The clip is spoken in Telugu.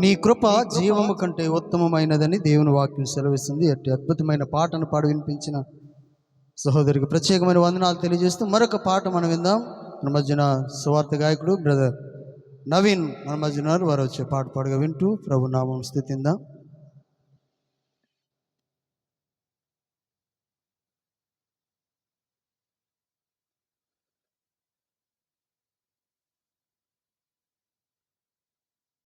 నీ కృప జీవము కంటే ఉత్తమమైనదని దేవుని వాక్యం సెలవిస్తుంది. అట్టి అద్భుతమైన పాటను పాడు వినిపించిన సహోదరికి ప్రత్యేకమైన వందనాలు తెలియజేస్తూ మరొక పాట మనం విందాం. మన మధ్యన సువార్త గాయకుడు బ్రదర్ నవీన్. మన మధ్యన వారు వచ్చే పాట పాడుగా వింటూ ప్రభు నామం స్థితిందాం.